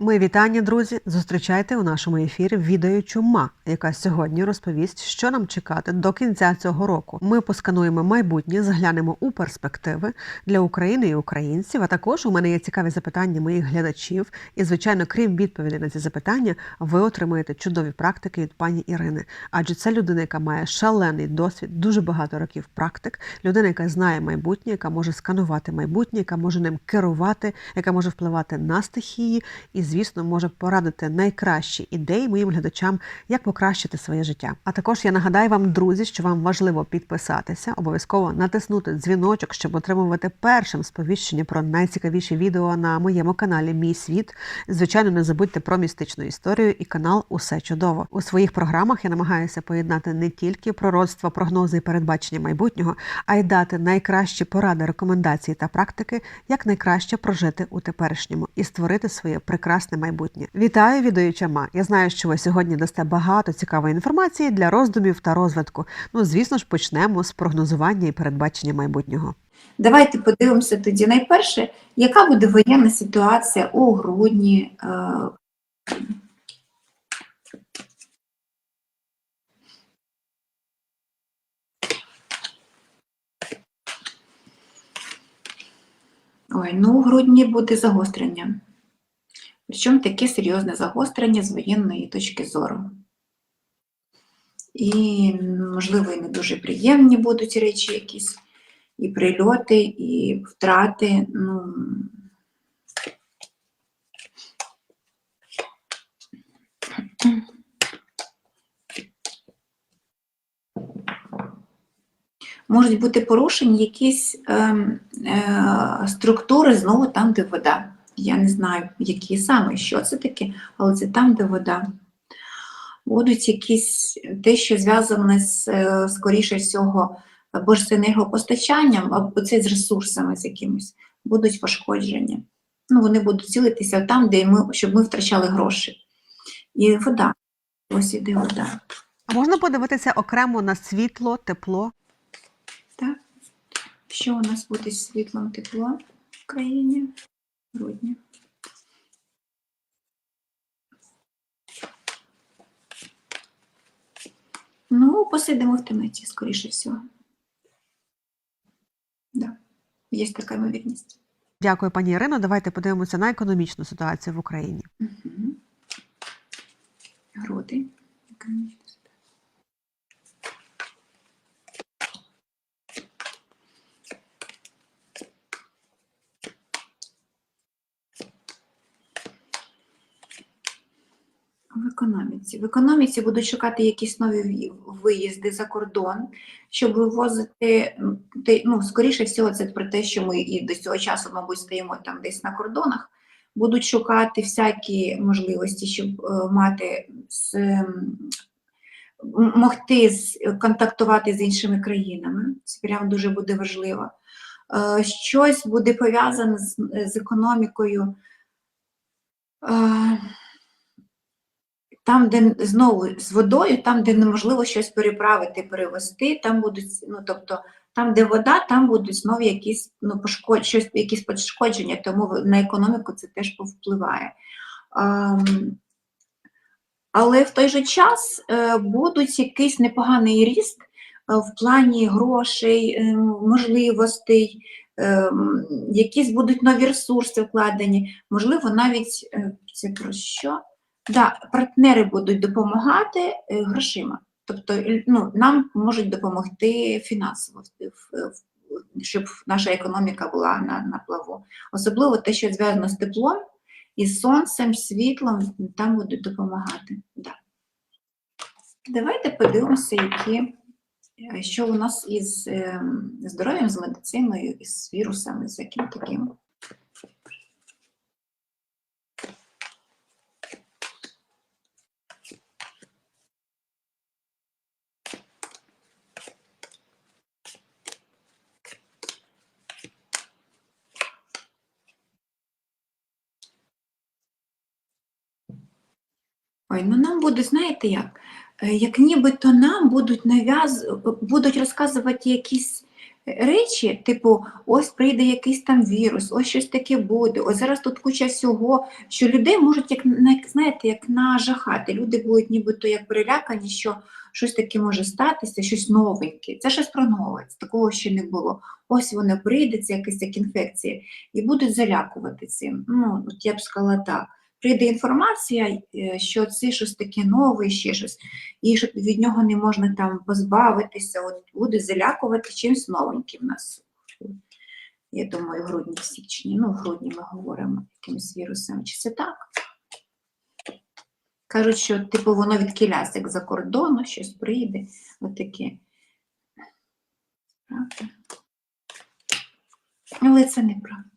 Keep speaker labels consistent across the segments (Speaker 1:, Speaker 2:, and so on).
Speaker 1: Ми вітання, друзі! Зустрічайте у нашому ефірі відео чума, яка сьогодні розповість, що нам чекати до кінця цього року. Ми поскануємо майбутнє, заглянемо у перспективи для України і українців. А також у мене є цікаві запитання моїх глядачів. І, звичайно, крім відповідей на ці запитання, ви отримаєте чудові практики від пані Ірини. Адже це людина, яка має шалений досвід, дуже багато років практик, людина, яка знає майбутнє, яка може сканувати майбутнє, яка може ним керувати, яка може впливати на стихії і, звісно, може порадити найкращі ідеї моїм глядачам, як покращити своє життя. А також я нагадаю вам, друзі, що вам важливо підписатися, обов'язково натиснути дзвіночок, щоб отримувати першим сповіщення про найцікавіші відео на моєму каналі Мій світ. Звичайно, не забудьте про містичну історію і канал Усе чудово. У своїх програмах я намагаюся поєднати не тільки пророцтва, прогнози і передбачення майбутнього, а й дати найкращі поради, рекомендації та практики, як найкраще прожити у теперішньому і створити своє прекрасне майбутнє. Вітаю відеоючама! Я знаю, що ви сьогодні дасте багато цікавої інформації для роздумів та розвитку. Ну, звісно ж, почнемо з прогнозування і передбачення майбутнього.
Speaker 2: Давайте подивимося тоді найперше, яка буде воєнна ситуація у грудні. е, Ой, ну у грудні буде загострення. Причому таке серйозне загострення з воєнної точки зору. І, можливо, і не дуже приємні будуть речі якісь, і прильоти, і втрати. Ну, можуть бути порушені якісь ем, е, структури знову там, де вода. Я не знаю, які саме, що це таке, але це там, де вода. Будуть якісь те, що зв'язане з, е, скоріше всього, або ж з енергопостачанням, або це з ресурсами з якимось, будуть пошкодження. Ну, вони будуть цілитися там, де ми, щоб ми втрачали гроші. І вода. Ось іде вода.
Speaker 1: А можна подивитися окремо на світло, тепло?
Speaker 2: Так. Що у нас буде з світлом тепло в країні? Грудні. Ну, посидимо в темниці, скоріше всього. Да. Є така ймовірність.
Speaker 1: Дякую, пані Ірино. Давайте подивимося на економічну ситуацію в Україні.
Speaker 2: Угу. Груди. Економічна ситуація. В економіці. В економіці будуть шукати якісь нові виїзди за кордон, щоб вивозити, ну, скоріше всього, це про те, що ми і до цього часу, мабуть, стоїмо там десь на кордонах, будуть шукати всякі можливості, щоб е, мати з, могти контактувати з іншими країнами. Це прям дуже буде важливо. Е, Щось буде пов'язане з, з економікою. Там, де знову з водою, там, де неможливо щось переправити, перевести, там будуть, ну тобто, там, де вода, там будуть знову якісь ну, пошкод... щось, якісь пошкодження, тому на економіку це теж повпливає. Ем, але в той же час е, будуть якийсь непоганий ріст е, в плані грошей, е, можливостей, е, якісь будуть нові ресурси вкладені, можливо, навіть е, це про що? Да, партнери будуть допомагати е, грошима. Тобто ну, нам можуть допомогти фінансово, щоб наша економіка була на, на плаву. Особливо те, що зв'язано з теплом, із сонцем, світлом, там будуть допомагати. Да. Давайте подивимося, які, е, що у нас із ем, здоров'ям, з медициною, із вірусами, з яким таким. Ой, ну нам буде, знаєте як? Е, Як нібито нам будуть нав'яз... будуть розказувати якісь речі, типу, ось прийде якийсь там вірус, ось щось таке буде, ось зараз тут куча всього, що людей можуть, як знаєте, як нажахати. Люди будуть нібито як перелякані, що щось таке може статися, щось новеньке. Це щось про нове, такого ще не було. Ось воно прийде, це якась як інфекція, і будуть залякувати цим. Ну, от я б сказала так. Прийде інформація, е, що це щось таке нове, ще щось, і що від нього не можна там позбавитися, от буде залякувати чимось новеньким нас. Я думаю, в грудні, в січні, ну, в грудні ми говоримо якимось вірусом. Чи це так? Кажуть, що типу воно відкиляється як за кордону, щось прийде, отаке. Правда? Але це неправда.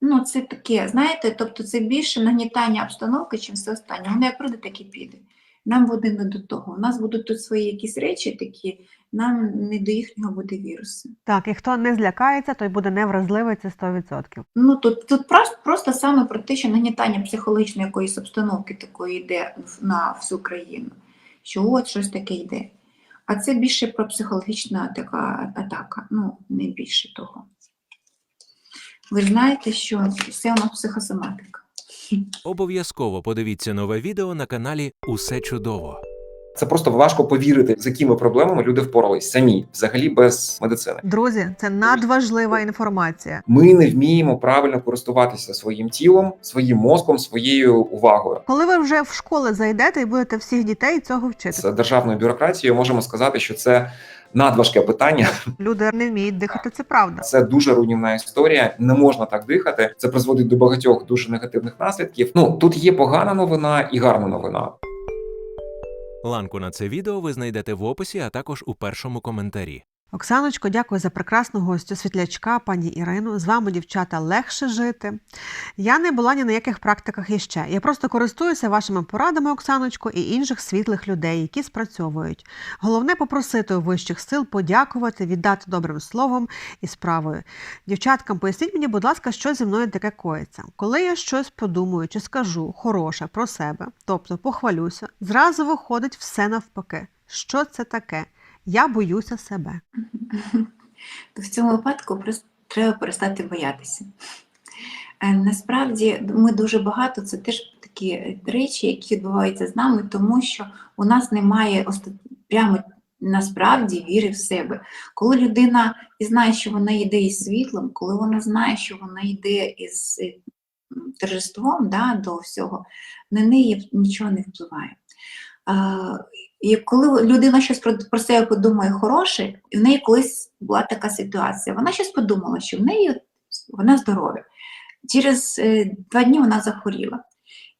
Speaker 2: Ну, це таке, знаєте, тобто це більше нагнітання обстановки, чим все останнє. Воно як прийде, так і піде. Нам буде не до того. У нас будуть тут свої якісь речі такі, нам не до їхнього буде вірусу.
Speaker 1: Так, і хто не злякається, той буде невразливий, це 100%.
Speaker 2: Ну тут, тут просто, просто саме про те, що нагнітання психологічної якоїсь обстановки такої йде на всю країну, що от щось таке йде. А це більше про психологічна така атака, ну не більше того. Ви знаєте, що все у нас психосоматика.
Speaker 3: Обов'язково подивіться нове відео на каналі Усе чудово.
Speaker 4: Це просто важко повірити, з якими проблемами люди впорались самі, взагалі без медицини.
Speaker 1: Друзі, це надважлива інформація.
Speaker 4: Ми не вміємо правильно користуватися своїм тілом, своїм мозком, своєю увагою.
Speaker 1: Коли ви вже в школи зайдете і будете всіх дітей цього вчити,
Speaker 4: З державною бюрократією можемо сказати, що це надважке питання.
Speaker 1: люди не вміють дихати, це правда.
Speaker 4: Це дуже руйнівна історія. Не можна так дихати. Це призводить до багатьох дуже негативних наслідків. Ну тут є погана новина і гарна новина.
Speaker 3: Ланку на це відео ви знайдете в описі, а також у першому коментарі.
Speaker 1: Оксаночко, дякую за прекрасну гостю світлячка, пані Ірину. З вами, дівчата, легше жити. Я не була ні на яких практиках іще. Я просто користуюся вашими порадами, Оксаночко, і інших світлих людей, які спрацьовують. Головне попросити у вищих сил подякувати, віддати добрим словом і справою. Дівчаткам, поясніть мені, будь ласка, що зі мною таке коїться. Коли я щось подумаю чи скажу хороше про себе, тобто похвалюся, зразу виходить все навпаки. Що це таке? Я боюся себе.
Speaker 2: то в цьому випадку просто треба перестати боятися. Е, Насправді ми дуже багато, це теж такі речі, які відбуваються з нами, тому що у нас немає прямо насправді віри в себе. Коли людина знає, що вона йде із світлом, коли вона знає, що вона йде із е, торжеством да, до всього, на неї нічого не впливає. І коли людина щось про, про себе подумає хороше, і в неї колись була така ситуація, вона щось подумала, що в неї вона здорова. Через е, два дні вона захворіла.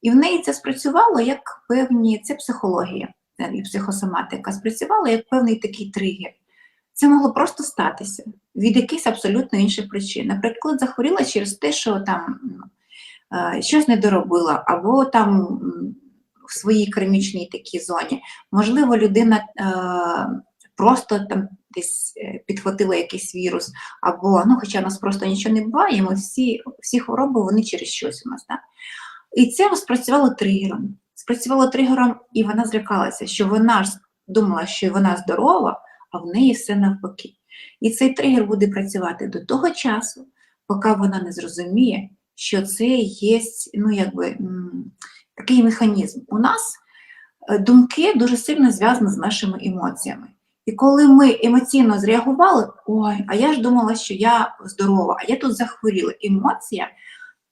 Speaker 2: І в неї це спрацювало як певні, це психологія е, і психосоматика, спрацювало як певний такий тригер. Це могло просто статися від якихось абсолютно інших причин. Наприклад, захворіла через те, що там е, щось не доробила, або там в своїй кармічній такій зоні. Можливо, людина е, просто там десь е, підхватила якийсь вірус, або ну, хоча нас просто нічого не буває, ми всі, всі хвороби вони через щось у нас. Да? І це спрацювало тригером. Спрацювало тригером, і вона злякалася, що вона ж думала, що вона здорова, а в неї все навпаки. І цей тригер буде працювати до того часу, поки вона не зрозуміє, що це є ну, якби, такий механізм. У нас е, думки дуже сильно зв'язані з нашими емоціями. І коли ми емоційно зреагували, ой, а я ж думала, що я здорова, а я тут захворіла. Емоція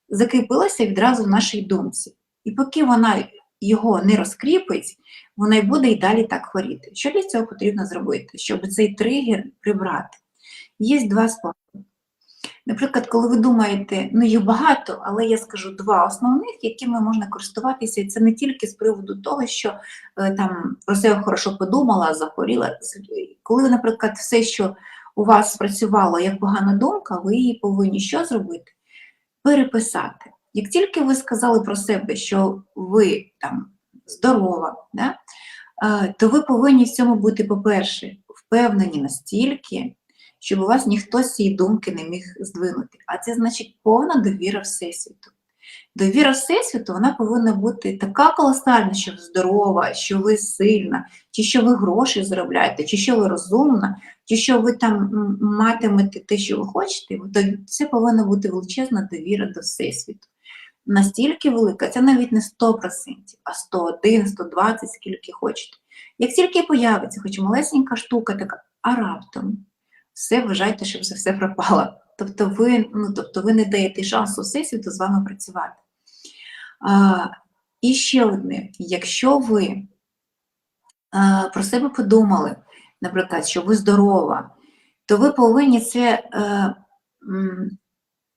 Speaker 2: закріпилася відразу в нашій думці. І поки вона його не розкріпить, вона й буде і далі так хворіти. Що для цього потрібно зробити, щоб цей тригер прибрати? Є два способи. Наприклад, коли ви думаєте, ну їх багато, але я скажу два основних, якими можна користуватися, і це не тільки з приводу того, що е, там про себе хорошо подумала, захворіла. Коли, наприклад, все, що у вас спрацювало як погана думка, ви її повинні що зробити? Переписати. Як тільки ви сказали про себе, що ви там здорова, да, е, то ви повинні в цьому бути, по-перше, впевнені настільки, щоб у вас ніхто з цієї думки не міг здвинути. А це значить повна довіра Всесвіту. Довіра Всесвіту вона повинна бути така колосальна, що ви здорова, що ви сильна, чи що ви гроші заробляєте, чи що ви розумна, чи що ви там матимете те, що ви хочете, то це повинна бути величезна довіра до Всесвіту. Настільки велика, це навіть не 100%, а 101, 120, скільки хочете. Як тільки появиться хоч малесенька штука, така, а раптом все вважайте, що все, все пропало. Тобто ви, ну, тобто ви не даєте шансу Всесвіту з вами працювати. А, і ще одне, якщо ви а, про себе подумали, наприклад, що ви здорова, то ви повинні це е, м,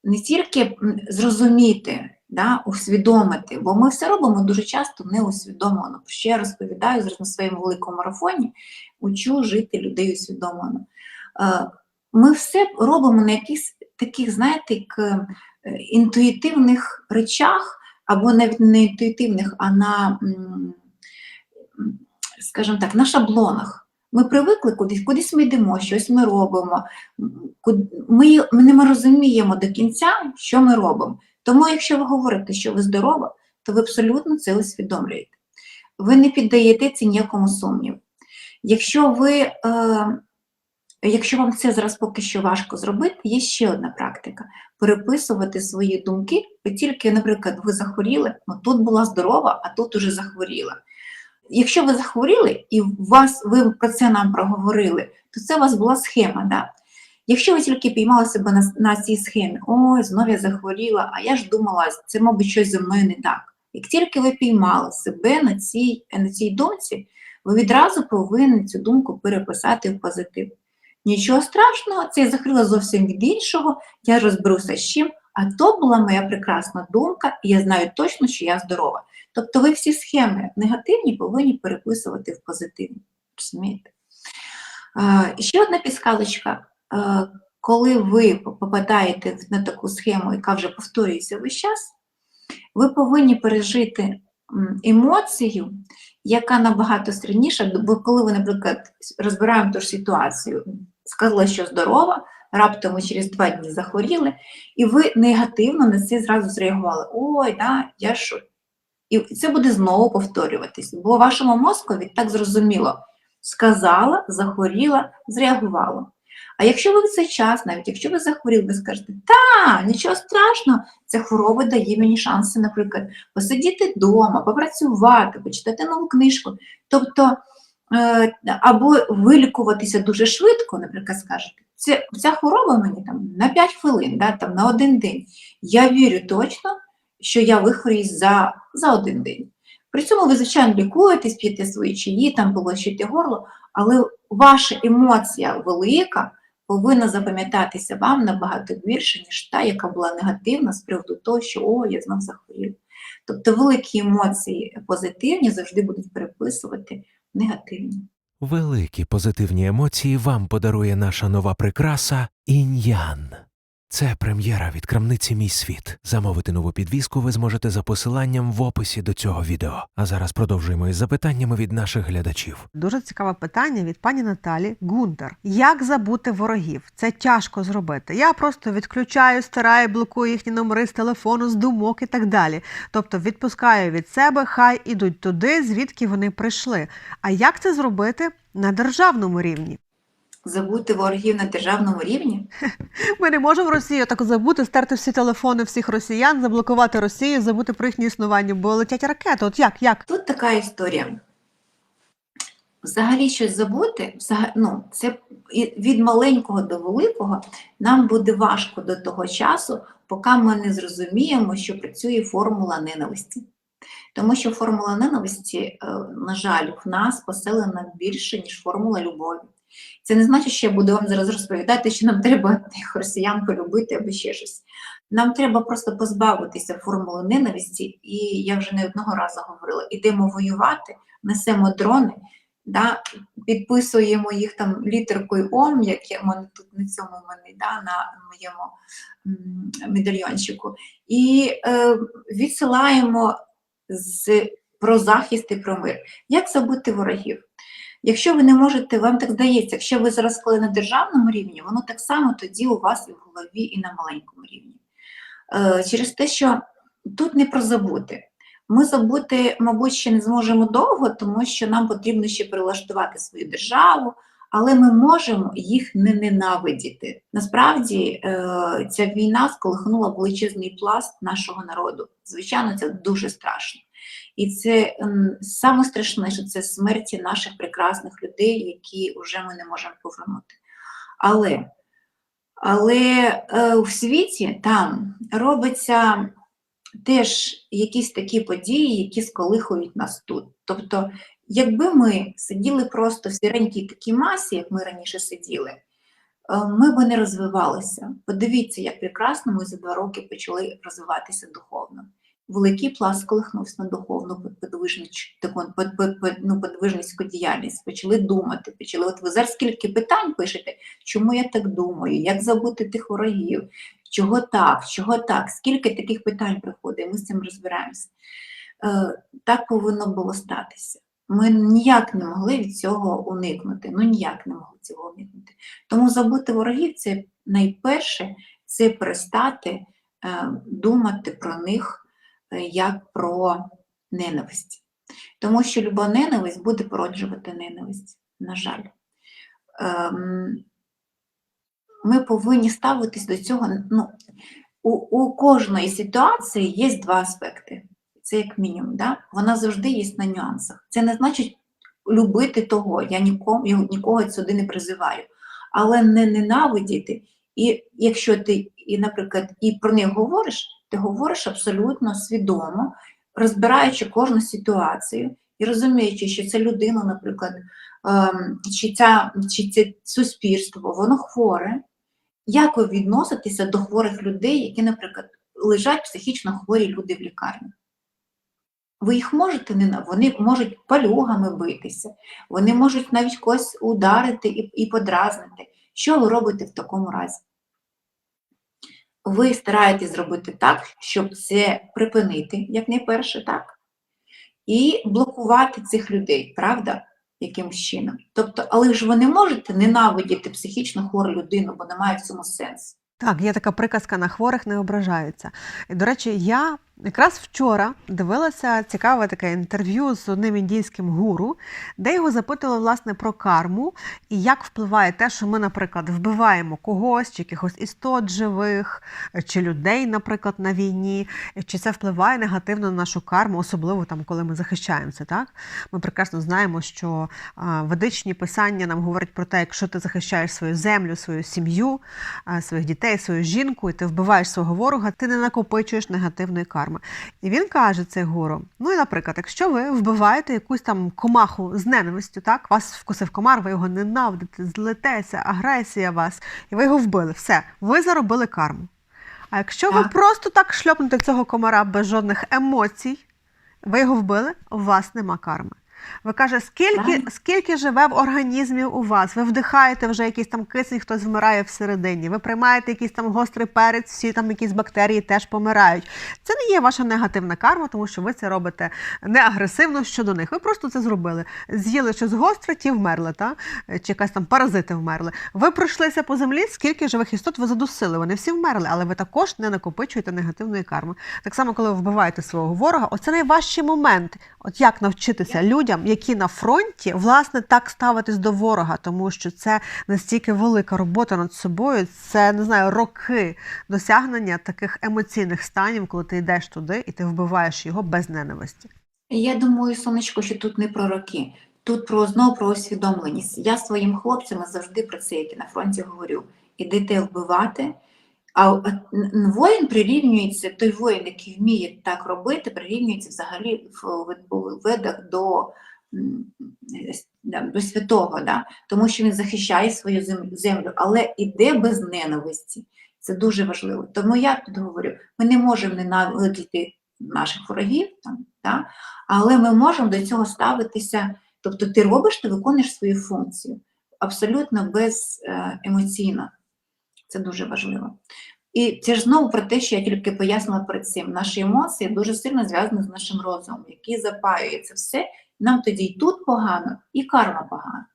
Speaker 2: не тільки зрозуміти, да, усвідомити, бо ми все робимо дуже часто неусвідомлено. Про що я розповідаю зараз на своєму великому марафоні, учу жити людей усвідомлено. Е, Ми все робимо на якихось таких, знаєте, як е, інтуїтивних речах, або навіть не інтуїтивних, а на, скажімо так, на шаблонах. Ми привикли кудись, кудись ми йдемо, щось ми робимо. Ми, ми не розуміємо до кінця, що ми робимо. Тому, якщо ви говорите, що ви здорова, то ви абсолютно це усвідомлюєте. Ви не піддаєте це ніякому сумніву. Якщо ви, е, якщо вам це зараз поки що важко зробити, є ще одна практика переписувати свої думки, ви тільки, наприклад, ви захворіли, ну тут була здорова, а тут уже захворіла. Якщо ви захворіли і вас, ви про це нам проговорили, то це у вас була схема. Да? Якщо ви тільки піймали себе на, на цій схемі, ой, знов я захворіла, а я ж думала, це, мабуть, щось зі мною не так. Як тільки ви піймали себе на цій, на цій думці, ви відразу повинні цю думку переписати в позитив. Нічого страшного, це я захворіла зовсім від іншого, я розберуся з чим, а то була моя прекрасна думка, і я знаю точно, що я здорова. Тобто ви всі схеми негативні повинні переписувати в позитивні. Розумієте? Ще одна підсказочка. Коли ви попадаєте на таку схему, яка вже повторюється весь час, ви повинні пережити емоцію, яка набагато сильніша, бо коли ви, наприклад, розбираємо ту ж ситуацію, сказали, що здорова, раптом через два дні захворіли, і ви негативно на це зразу зреагували. Ой, да, я що? І це буде знову повторюватись, бо вашому мозкові так зрозуміло. Сказала, захворіла, зреагувала. А якщо ви в цей час, навіть якщо ви захворіли, ви скажете, та, нічого страшного, ця хвороба дає мені шанси, наприклад, посидіти вдома, попрацювати, почитати нову книжку. Тобто, е, або вилікуватися дуже швидко, наприклад, скажете, це, ця хвороба мені там на 5 хвилин, да, там, на один день. Я вірю точно, що я вихворююсь за, за один день. При цьому ви, звичайно, лікуєтесь, п'єте свої чаї, там полощуєте горло, але ваша емоція велика повинна запам'ятатися вам набагато більше, ніж та, яка була негативна з приводу того, що о, я знов захворів. Тобто великі емоції позитивні завжди будуть переписувати негативні.
Speaker 3: Великі позитивні емоції вам подарує наша нова прикраса Ін'ян. Це прем'єра від крамниці Мій світ. Замовити нову підвіску ви зможете за посиланням в описі до цього відео. А зараз продовжуємо із запитаннями від наших глядачів.
Speaker 1: Дуже цікаве питання від пані Наталі Гунтер. Як забути ворогів? Це тяжко зробити. Я просто відключаю, стираю, блокую їхні номери з телефону, з думок і так далі. Тобто відпускаю від себе, хай ідуть туди, звідки вони прийшли. А як це зробити на державному рівні?
Speaker 2: Забути ворогів на державному рівні.
Speaker 1: Ми не можемо Росію так забути, стерти всі телефони всіх росіян, заблокувати Росію, забути про їхнє існування, бо летять ракети. От як? Як?
Speaker 2: Тут така історія. Взагалі щось забути, взага- ну, це від маленького до великого нам буде важко до того часу, поки ми не зрозуміємо, що працює формула ненависті. Тому що формула ненависті, е, на жаль, в нас поселена більше, ніж формула любові. Це не значить, що я буду вам зараз розповідати, що нам треба тих росіян полюбити або ще щось. Нам треба просто позбавитися формули ненависті, і я вже не одного разу говорила: ідемо воювати, несемо дрони, да, підписуємо їх там літеркою ОМ, як я мене тут на цьому мене, да, на моєму медальйончику, і е, відсилаємо з, про захист і про мир. Як забути ворогів? Якщо ви не можете, вам так здається, якщо ви коли на державному рівні, воно так само тоді у вас і в голові, і на маленькому рівні. Е, через те, що тут не про забути. Ми забути, мабуть, ще не зможемо довго, тому що нам потрібно ще прилаштувати свою державу, але ми можемо їх не ненавидіти. Насправді е, ця війна сколихнула величезний пласт нашого народу. Звичайно, це дуже страшно. І це м, саме страшне, що це смерті наших прекрасних людей, які вже ми не можемо повернути. Але, але е, в світі там робиться теж якісь такі події, які сколихують нас тут. Тобто, якби ми сиділи просто в сіренькій такій масі, як ми раніше сиділи, е, ми би не розвивалися. Подивіться, як прекрасно ми за два роки почали розвиватися духовно. Великий пласт колихнувся на духовну ну, подвижницьку діяльність, почали думати, почали. От ви зараз скільки питань пишете, чому я так думаю, як забути тих ворогів, чого так, чого так, скільки таких питань приходить, ми з цим розбираємося. Е, так повинно було статися. Ми ніяк не могли від цього уникнути. Ну ніяк не могли цього уникнути. Тому забути ворогів це найперше це перестати е, думати про них як про ненависть. Тому що люба ненависть буде породжувати ненависть, на жаль. Ем, ми повинні ставитись до цього. Ну, у, у кожної ситуації є два аспекти. Це як мінімум. Да? Вона завжди є на нюансах. Це не значить любити того. Я нікому, нікого сюди не призиваю. Але не ненавидіти. І якщо ти, і, наприклад, і про них говориш, ти говориш абсолютно свідомо, розбираючи кожну ситуацію і розуміючи, що ця людина, наприклад, ем, чи, ця, чи це суспільство, воно хворе, як ви відноситеся до хворих людей, які, наприклад, лежать психічно хворі люди в лікарні? Ви їх можете не вони можуть палюгами битися, вони можуть навіть когось ударити і, і подразнити. Що ви робите в такому разі? Ви стараєтесь зробити так, щоб це припинити, як найперше, так? І блокувати цих людей, правда? Якимось чином. Тобто, але ж ви не можете ненавидіти психічно хвору людину, бо немає в цьому сенсу.
Speaker 1: Так, є така приказка на хворих не ображаються. До речі, я якраз вчора дивилася цікаве таке інтерв'ю з одним індійським гуру, де його запитували власне про карму і як впливає те, що ми, наприклад, вбиваємо когось, чи якихось істот живих, чи людей, наприклад, на війні, чи це впливає негативно на нашу карму, особливо там, коли ми захищаємося. Так? Ми прекрасно знаємо, що ведичні писання нам говорять про те, якщо ти захищаєш свою землю, свою сім'ю, своїх дітей, свою жінку, і ти вбиваєш свого ворога, ти не накопичуєш негативної карми. І він каже цей гуру: ну і, наприклад, якщо ви вбиваєте якусь там комаху з ненавистю, так вас вкусив комар, ви його ненавидите, злетеся, агресія вас, і ви його вбили. Все, ви заробили карму. А якщо ви просто так шльопнете цього комара без жодних емоцій, ви його вбили, у вас нема карми. Ви каже, скільки, скільки живе в організмі у вас? Ви вдихаєте вже якийсь там кисень, хтось вмирає всередині. Ви приймаєте якийсь там гострий перець, всі там якісь бактерії теж помирають. Це не є ваша негативна карма, тому що ви це робите не агресивно щодо них. Ви просто це зробили. З'їли щось гостре, ті вмерли, та? чи якась там паразити вмерли. Ви пройшлися по землі, скільки живих істот ви задусили. Вони всі вмерли, але ви також не накопичуєте негативної карми. Так само, коли ви вбиваєте свого ворога, оце найважчий момент. От як навчитися людям, які на фронті, власне, так ставитись до ворога, тому що це настільки велика робота над собою, це не знаю, роки досягнення таких емоційних станів, коли ти йдеш туди і ти вбиваєш його без ненависті.
Speaker 2: Я думаю, сонечко, що тут не про роки, тут про знову про усвідомленість. Я своїм хлопцям завжди про це, як і на фронті говорю: ідете вбивати. А воїн прирівнюється, той воїн, який вміє так робити, прирівнюється взагалі в ведах до, до святого, да? тому що він захищає свою землю, але іде без ненависті. Це дуже важливо. Тому я тут говорю: ми не можемо ненавидіти наших ворогів, там, да? але ми можемо до цього ставитися. Тобто ти робиш, ти виконуєш свою функцію абсолютно беземоційно. Це дуже важливо. І це ж знову про те, що я тільки пояснила перед цим. Наші емоції дуже сильно зв'язані з нашим розумом, який запаює це все. Нам тоді і тут погано, і карма погана.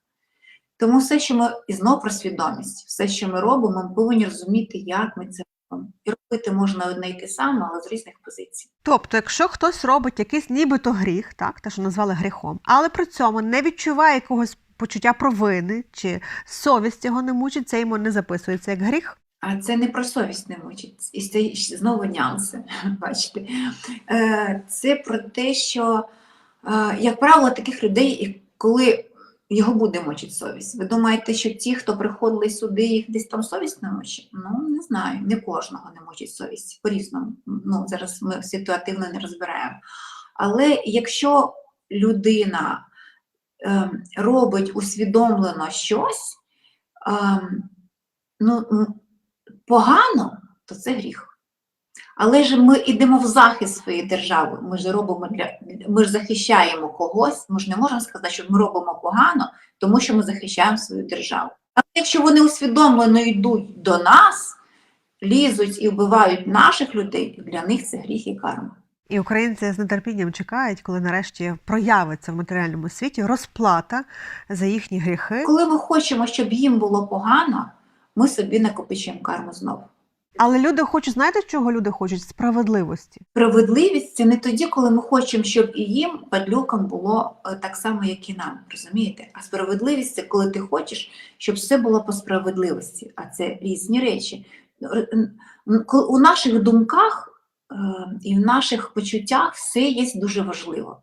Speaker 2: Тому все, що ми і знову про свідомість, все, що ми робимо, ми повинні розуміти, як ми це робимо. І робити можна одне й те саме, але з різних позицій.
Speaker 1: Тобто, якщо хтось робить якийсь нібито гріх, так, те, що назвали гріхом, але при цьому не відчуває якогось почуття провини чи совість його не мучить, це йому не записується як гріх.
Speaker 2: А це не про совість не мучить. І це знову нюанси, бачите. Е, Це про те, що, е, як правило, таких людей, коли його буде мучити совість. Ви думаєте, що ті, хто приходили сюди, їх десь там совість не мучить? Ну, не знаю, не кожного не мучить совість по-різному. Ну, зараз ми ситуативно не розбираємо. Але якщо людина робить усвідомлено щось, е, ну, погано, то це гріх. Але ж ми йдемо в захист своєї держави. Ми ж робимо для ми ж захищаємо когось. Ми ж не можемо сказати, що ми робимо погано, тому що ми захищаємо свою державу. Але якщо вони усвідомлено йдуть до нас, лізуть і вбивають наших людей, для них це гріх і карма.
Speaker 1: І українці з нетерпінням чекають, коли нарешті проявиться в матеріальному світі розплата за їхні гріхи.
Speaker 2: Коли ми хочемо, щоб їм було погано, ми собі накопичуємо карму знову.
Speaker 1: Але люди хочуть, знаєте, чого люди хочуть? Справедливості.
Speaker 2: Справедливість це не тоді, коли ми хочемо, щоб і їм, падлюкам, було е, так само, як і нам. Розумієте? А справедливість це коли ти хочеш, щоб все було по справедливості. А це різні речі. У наших думках і в наших почуттях все є дуже важливо.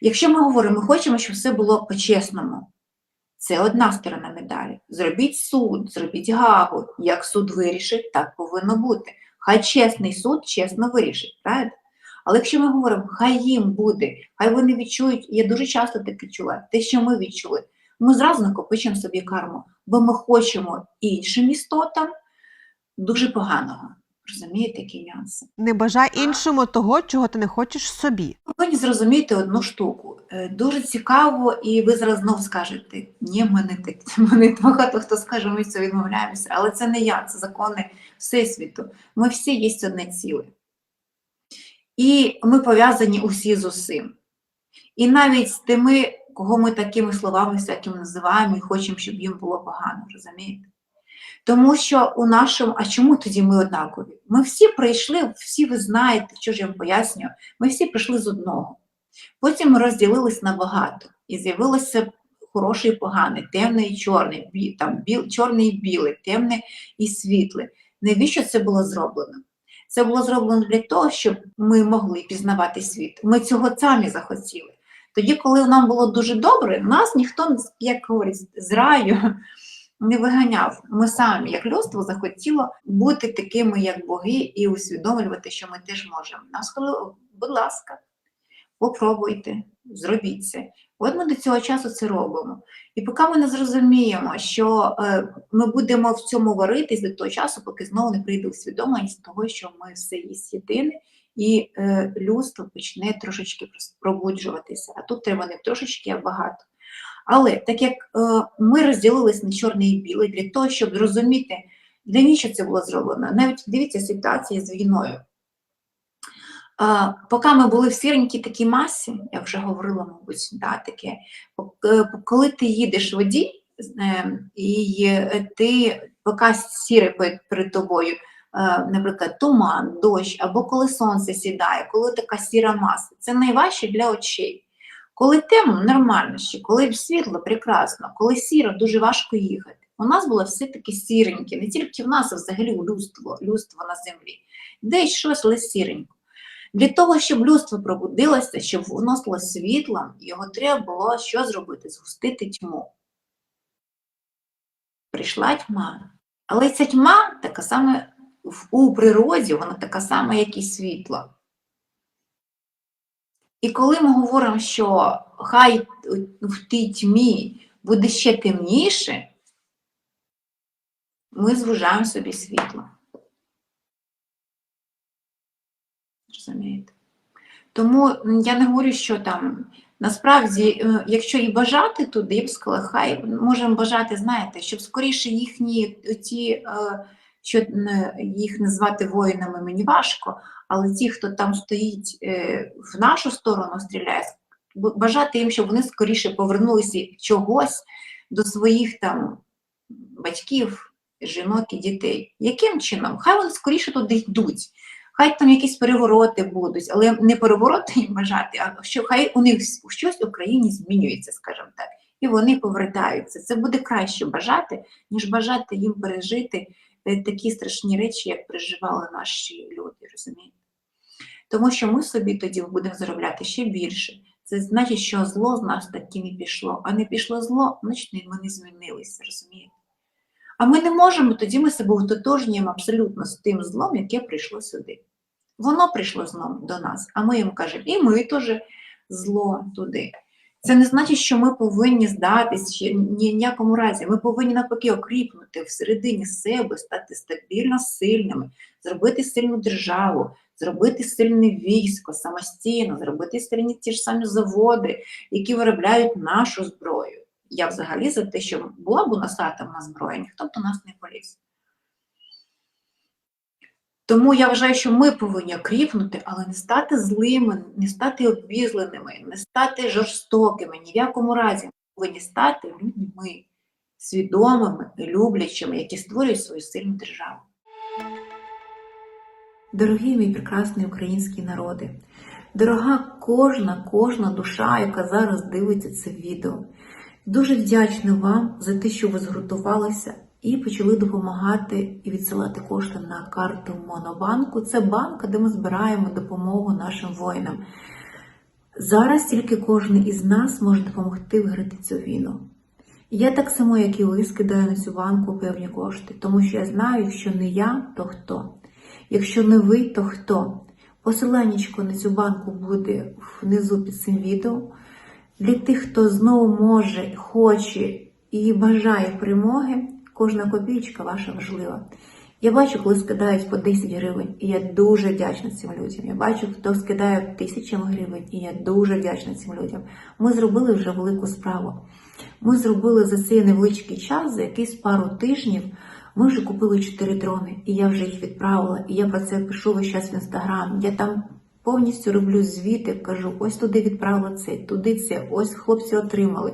Speaker 2: Якщо ми говоримо, ми хочемо, щоб все було по-чесному. Це одна сторона медалі. Зробіть суд, зробіть гагу. Як суд вирішить, так повинно бути. Хай чесний суд чесно вирішить, правильно? Але якщо ми говоримо, хай їм буде, хай вони відчують, я дуже часто таке чула, те, що ми відчули, ми зразу накопичуємо собі карму, бо ми хочемо іншим істотам дуже поганого. Розумієте, які нюанси?
Speaker 1: Не бажай іншому того, чого ти не хочеш собі.
Speaker 2: Ви повинні зрозуміти одну штуку. Е, Дуже цікаво, і ви зараз знову скажете, ні, ми не такі. Мене багато хто скаже, ми це відмовляємося. Але це не я, це закони Всесвіту. Ми всі є одне ціле. І ми пов'язані усі з усім. І навіть з тими, кого ми такими словами всякими називаємо і хочемо, щоб їм було погано, розумієте? Тому що у нашому, а чому тоді ми однакові? Ми всі прийшли, всі ви знаєте, що ж я вам пояснюю, ми всі прийшли з одного. Потім ми розділились на багато, і з'явилося хороше і погане, темне і чорне, бі, там, біл, чорне і біле, темне і світле. Навіщо це було зроблено? Це було зроблено для того, щоб ми могли пізнавати світ. Ми цього самі захотіли. Тоді, коли нам було дуже добре, нас ніхто, як говорять, з раю не виганяв. Ми самі, як людство, захотіло бути такими, як боги, і усвідомлювати, що ми теж можемо. Нас сказали, будь ласка, попробуйте, зробіть це. От ми до цього часу це робимо. І поки ми не зрозуміємо, що е, ми будемо в цьому варитись до того часу, поки знову не прийде усвідомленість того, що ми все єдине, і е, людство почне трошечки пробуджуватися. А тут треба не трошечки, а багато. Але так як е, ми розділились на чорне і біле для того, щоб зрозуміти, для нічого це було зроблено. Навіть дивіться ситуація з війною. Поки ми були в сіренькій такій масі, я вже говорила, мабуть, да, таке, е, коли ти їдеш воді, е, і ти поки сіре перед, тобою, наприклад, туман, дощ, або коли сонце сідає, коли така сіра маса, це найважче для очей. Коли темно, нормально ще, коли світло, прекрасно, коли сіро, дуже важко їхати. У нас було все таки сіреньке, не тільки в нас, а взагалі у людство, людство на землі. Десь щось, але сіренько. Для того, щоб людство пробудилося, щоб воно стало світлом, його треба було що зробити? Згустити тьму. Прийшла тьма. Але ця тьма така саме у природі, вона така сама, як і світло. І коли ми говоримо, що хай в тій тьмі буде ще темніше, ми звужаємо собі світло. Розумієте? Тому я не говорю, що там насправді, е, якщо і бажати туди, я б сказала, хай можемо бажати, знаєте, щоб скоріше їхні ті, е, що е, їх назвати воїнами мені важко, але ті, хто там стоїть е, в нашу сторону, стріляє, бажати їм, щоб вони скоріше повернулися чогось до своїх там батьків, жінок і дітей. Яким чином? Хай вони скоріше туди йдуть. Хай там якісь перевороти будуть, але не перевороти їм бажати, а що хай у них щось в Україні змінюється, скажімо так. і вони повертаються. Це буде краще бажати, ніж бажати їм пережити такі страшні речі, як переживали наші люди, розумієте? Тому що ми собі тоді будемо заробляти ще більше. Це значить, що зло з нас таким і пішло, а не пішло зло, значить ми не змінилися, розумієте? А ми не можемо, тоді ми себе ототожнюємо абсолютно з тим злом, яке прийшло сюди. Воно прийшло знову до нас, а ми їм кажемо, і ми теж зло туди. Це не значить, що ми повинні здатись ні в якому разі. Ми повинні навпаки окріпнути всередині себе, стати стабільно сильними, зробити сильну державу, зробити сильне військо самостійно, зробити сильні ті ж самі заводи, які виробляють нашу зброю. Я взагалі за те, що була б у нас атомна зброя, ніхто б до нас не поліз. Тому я вважаю, що ми повинні окріпнути, але не стати злими, не стати обізленими, не стати жорстокими, ні в якому разі. Ми повинні стати людьми, свідомими люблячими, які створюють свою сильну державу. Дорогі мій прекрасний український народи, дорога кожна, кожна душа, яка зараз дивиться це відео. Дуже вдячна вам за те, що ви згуртувалися і почали допомагати і відсилати кошти на карту Монобанку. Це банк, де ми збираємо допомогу нашим воїнам. Зараз тільки кожен із нас може допомогти виграти цю війну. Я так само, як і ви, скидаю на цю банку певні кошти, тому що я знаю, якщо не я, то хто? Якщо не ви, то хто? Посиланнячко на цю банку буде внизу під цим відео. Для тих, хто знову може, хоче і бажає перемоги, кожна копійка ваша важлива. Я бачу, коли скидають по 10 гривень, і я дуже вдячна цим людям. Я бачу, хто скидає тисячами гривень, і я дуже вдячна цим людям. Ми зробили вже велику справу. Ми зробили за цей невеличкий час, за якийсь пару тижнів, ми вже купили 4 дрони, і я вже їх відправила, і я про це пишу весь час в інстаграм. Я там повністю роблю звіти, кажу, ось туди відправила це, туди це, ось хлопці отримали.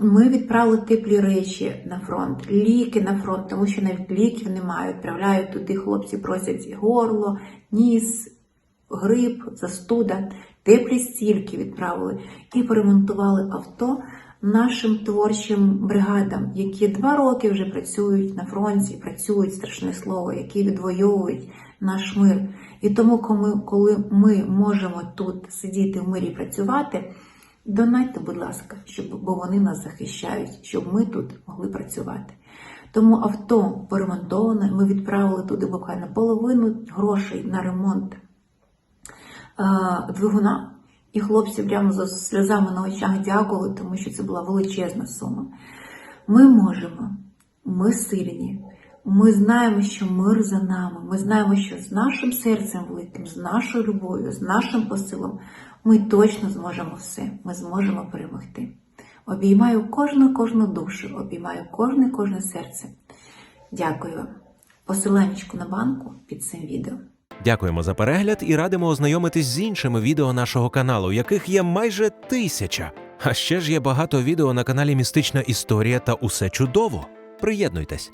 Speaker 2: Ми відправили теплі речі на фронт, ліки на фронт, тому що навіть ліків немає. Відправляють туди хлопці, просять горло, ніс, грип, застуда, теплі стільки відправили і поремонтували авто нашим творчим бригадам, які два роки вже працюють на фронті, працюють страшне слово, які відвоюють наш мир. І тому, коли- ми можемо тут сидіти в мирі працювати, донайте, будь ласка, щоб бо вони нас захищають, щоб ми тут могли працювати. Тому авто поремонтоване, ми відправили туди буквально половину грошей на ремонт е, двигуна. І хлопці прямо з сльозами на очах дякували, тому що це була величезна сума. Ми можемо, ми сильні, ми знаємо, що мир за нами. Ми знаємо, що з нашим серцем великим, з нашою любов'ю, з нашим посилом ми точно зможемо все. Ми зможемо перемогти. Обіймаю кожну кожну душу, обіймаю кожне кожне серце. Дякую вам. Посиланнячку на банку під цим відео.
Speaker 3: Дякуємо за перегляд і радимо ознайомитись з іншими відео нашого каналу, яких є майже тисяча. А ще ж є багато відео на каналі Містична Історія та Усе чудово. Приєднуйтесь.